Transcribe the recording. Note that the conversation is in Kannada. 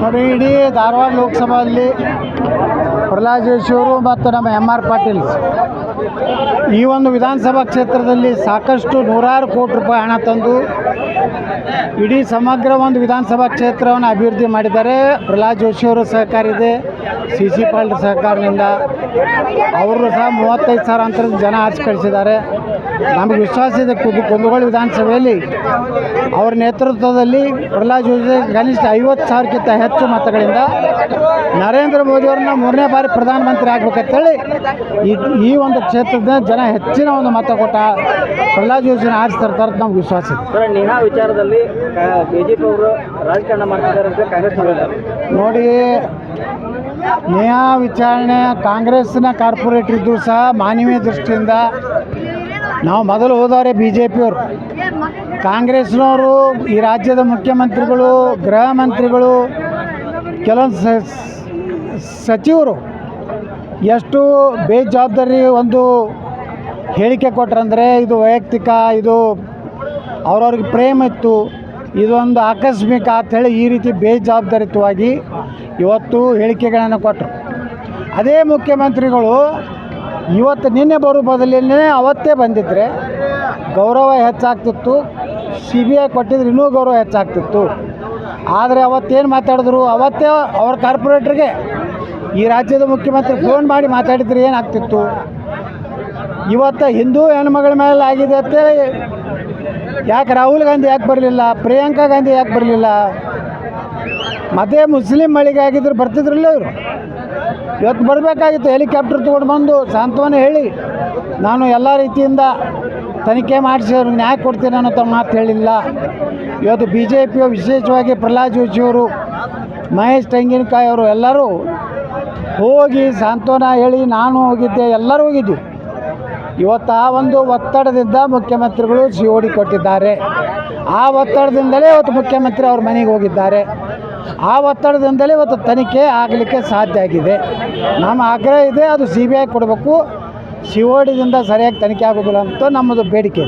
ನೋಡಿ ಇಡೀ ಧಾರವಾಡ ಲೋಕಸಭೆಯಲ್ಲಿ ಪ್ರಹ್ಲಾದ್ ಜೋಶಿಯವರು ಮತ್ತು ನಮ್ಮ ಎಂ ಆರ್ ಪಾಟೀಲ್. ಈ ಒಂದು ವಿಧಾನಸಭಾ ಕ್ಷೇತ್ರದಲ್ಲಿ ಸಾಕಷ್ಟು ನೂರಾರು ಕೋಟಿ ರೂಪಾಯಿ ಹಣ ತಂದು ಇಡೀ ಸಮಗ್ರ ಒಂದು ವಿಧಾನಸಭಾ ಕ್ಷೇತ್ರವನ್ನು ಅಭಿವೃದ್ಧಿ ಮಾಡಿದ್ದಾರೆ. ಪ್ರಹ್ಲಾದ್ ಜೋಶಿಯವರು ಸಹಕಾರ ಇದೆ, ಸಿ ಸಿ ಪಾಲ್ಡ್ ಸಹಕಾರದಿಂದ. ಅವರು ಸಹ ಮೂವತ್ತೈದು ಸಾವಿರ ಅಂತರ ಜನ ಆರಿಸಿ ಕಳಿಸಿದ್ದಾರೆ. ನಮಗೆ ವಿಶ್ವಾಸ ಇದೆ, ಕುದು ಕುಂದಗೋಳ ವಿಧಾನಸಭೆಯಲ್ಲಿ ಅವರ ನೇತೃತ್ವದಲ್ಲಿ ಪ್ರಹ್ಲಾದ್ ಜೋಶಿ ಕನಿಷ್ಠ ಐವತ್ತು ಸಾವಿರಕ್ಕಿಂತ ಹೆಚ್ಚು ಮತಗಳಿಂದ ನರೇಂದ್ರ ಮೋದಿಯವ್ರನ್ನ ಮೂರನೇ ಬಾರಿ ಪ್ರಧಾನಮಂತ್ರಿ ಆಗ್ಬೇಕಂತೇಳಿ ಈ ಈ ಒಂದು ಕ್ಷೇತ್ರದ ಜನ ಹೆಚ್ಚಿನ ಒಂದು ಮತ ಕೊಟ್ಟ ಪ್ರಹ್ಲಾದ್ ಯೋಜನೆ ಆರಿಸ್ತಿರ್ತಾರೆ ಅಂತ ನಮ್ಗೆ ವಿಶ್ವಾಸ ಇದೆ. ಸರ್ ನೇಹಾ ವಿಚಾರದಲ್ಲಿ ಬಿಜೆಪಿ ಅವರು ರಾಜಕಾರಣ ಮಾಡ್ತಿದ್ದಾರೆ ಅಂತ ಕಾಂಗ್ರೆಸ್ ನೋಡಿ ನ್ಯಾಯ ವಿಚಾರಣೆ ಕಾಂಗ್ರೆಸ್ನ ಕಾರ್ಪೊರೇಟ್ ಇದ್ದರೂ ಸಹ ಮಾನವೀಯ ದೃಷ್ಟಿಯಿಂದ ನಾವು ಮೊದಲು ಹೋದವರೇ ಬಿ ಜೆ ಪಿಯವರು ಕಾಂಗ್ರೆಸ್ನವರು ಈ ರಾಜ್ಯದ ಮುಖ್ಯಮಂತ್ರಿಗಳು ಗೃಹ ಮಂತ್ರಿಗಳು ಕೆಲವೊಂದು ಸಚಿವರು ಎಷ್ಟು ಬೇಜವಾಬ್ದಾರಿ ಒಂದು ಹೇಳಿಕೆ ಕೊಟ್ರಂದರೆ ಇದು ವೈಯಕ್ತಿಕ, ಇದು ಅವ್ರವ್ರಿಗೆ ಪ್ರೇಮ ಇತ್ತು. ಇದೊಂದು ಆಕಸ್ಮಿಕ ಅಂಥೇಳಿ ಈ ರೀತಿ ಬೇಜವಾಬ್ದಾರಿತವಾಗಿ ಇವತ್ತು ಹೇಳಿಕೆಗಳನ್ನು ಕೊಟ್ಟರು ಅದೇ ಮುಖ್ಯಮಂತ್ರಿಗಳು ಇವತ್ತು ನಿನ್ನೆ ಬರೋ ಬದಲಿನೇ ಅವತ್ತೇ ಬಂದಿದ್ದರೆ ಗೌರವ ಹೆಚ್ಚಾಗ್ತಿತ್ತು. ಸಿ ಬಿ ಐ ಕೊಟ್ಟಿದ್ರೆ ಇನ್ನೂ ಗೌರವ ಹೆಚ್ಚಾಗ್ತಿತ್ತು. ಆದರೆ ಅವತ್ತೇನು ಮಾತಾಡಿದ್ರು? ಅವತ್ತೇ ಅವ್ರ ಕಾರ್ಪೊರೇಟ್ರಿಗೆ ಈ ರಾಜ್ಯದ ಮುಖ್ಯಮಂತ್ರಿ ಫೋನ್ ಮಾಡಿ ಮಾತಾಡಿದ್ರೆ ಏನಾಗ್ತಿತ್ತು? ಇವತ್ತು ಹಿಂದೂ ಹೆಣ್ಮಗಳ ಮೇಲೆ ಆಗಿದೆ ಅಂತೇಳಿ ಯಾಕೆ ರಾಹುಲ್ ಗಾಂಧಿ ಯಾಕೆ ಬರಲಿಲ್ಲ? ಪ್ರಿಯಾಂಕಾ ಗಾಂಧಿ ಯಾಕೆ ಬರಲಿಲ್ಲ? ಮತ್ತೆ ಮುಸ್ಲಿಂ ಮಳಿಗೆ ಆಗಿದ್ರು ಬರ್ತಿದ್ರಲ್ಲ ಇವರು. ಇವತ್ತು ಬರಬೇಕಾಗಿತ್ತು, ಹೆಲಿಕಾಪ್ಟರ್ ತೊಗೊಂಡು ಬಂದು, ಸಾಂತ್ವನ ಹೇಳಿ. ನಾನು ಎಲ್ಲ ರೀತಿಯಿಂದ ತನಿಖೆ ಮಾಡಿಸಿ ಅವ್ರಿಗೆ ನ್ಯಾಯ ಕೊಡ್ತೀನಿ ಅನ್ನೋ ತಮ್ಮ ಮಾತು ಹೇಳಿಲ್ಲ. ಇವತ್ತು ಬಿ ಜೆ ಪಿಯು ವಿಶೇಷವಾಗಿ ಪ್ರಹ್ಲಾದ್ ಜೋಶಿಯವರು ಮಹೇಶ್ ತೆಂಗಿನಕಾಯಿ ಅವರು ಎಲ್ಲರೂ ಹೋಗಿ ಸಾಂತ್ವನ ಹೇಳಿ, ನಾನು ಹೋಗಿದ್ದೆ, ಎಲ್ಲರೂ ಹೋಗಿದ್ವಿ. ಇವತ್ತು ಆ ಒಂದು ಒತ್ತಡದಿಂದ ಮುಖ್ಯಮಂತ್ರಿಗಳು ಸಿ ಓಡಿ ಕೊಟ್ಟಿದ್ದಾರೆ. ಆ ಒತ್ತಡದಿಂದಲೇ ಇವತ್ತು ಮುಖ್ಯಮಂತ್ರಿ ಅವ್ರ ಮನೆಗೆ ಹೋಗಿದ್ದಾರೆ. ಆ ಒತ್ತಡದಿಂದಲೇ ಇವತ್ತು ತನಿಖೆ ಆಗಲಿಕ್ಕೆ ಸಾಧ್ಯ ಆಗಿದೆ. ನಮ್ಮ ಆಗ್ರಹ ಇದೆ, ಅದು ಸಿ ಬಿ ಐ ಕೊಡಬೇಕು. ಸಿ ಓ ಸರಿಯಾಗಿ ತನಿಖೆ ಆಗೋದಿಲ್ಲ ಅಂತ ನಮ್ಮದು ಬೇಡಿಕೆ